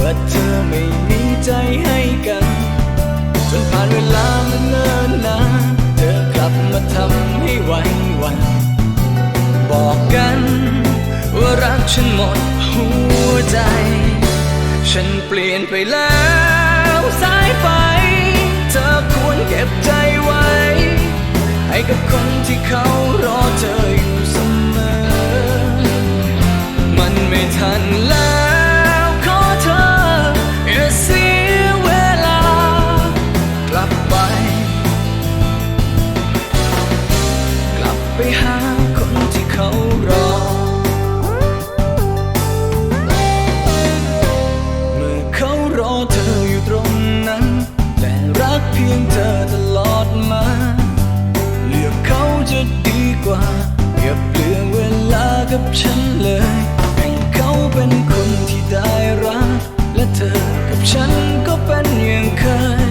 ว่าเธอไม่มีใจให้กัน จนผ่านเวลามัเนิ่นนานเธอกลับมาทำให้วันวัน บอกกันว่ารักฉันหมดหัวใจ ฉันเปลี่ยนไปแล้วสายไป เธอควรเก็บใจไว้ ให้กับคนที่เขารอเธออยู่เสมอ มันไม่ทัน ไปหาคนที่เขารอ เมื่อเขารอเธออยู่ตรงนั้น และรักเพียงเธอตลอดมา เลือกเขาจะดีกว่าอย่าเปลืองเวลากับฉันเลยให้เขาเป็นคนที่ได้รัก และเธอกับฉันก็เป็นอย่างเคย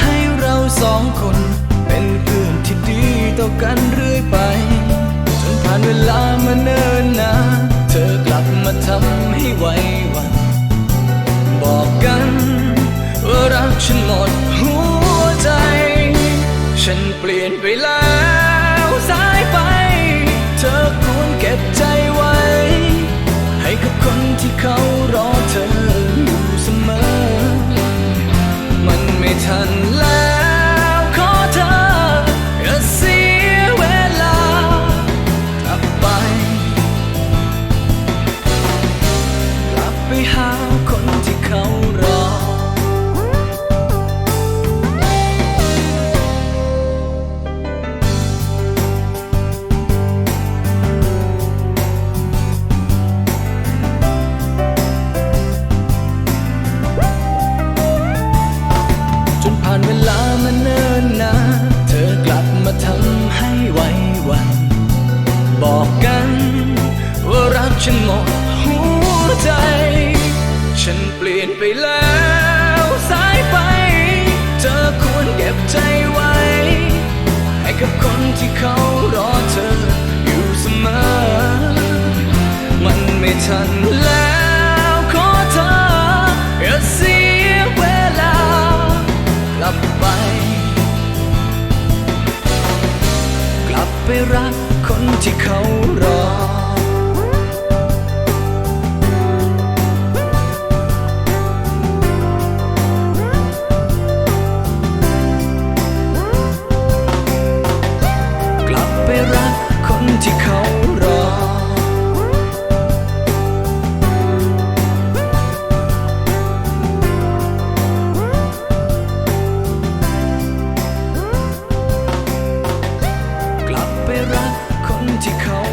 ให้เราสองคน ต่อกันเรื่อยไป จนผ่านเวลามาเนิ่นนานเธอกลับมาทำให้ไหวหวัน บอกกันว่ารักฉันหมด ฉันเปลี่ยนไปแล้วสายไป เธอควรเก็บใจไว้ ให้กับคนที่เขารอเธออยู่เสมอ มันไม่ทันแล้วขอเธออย่าเสียเวลากลับไป กลับไปรักคนที่เขารอ cold.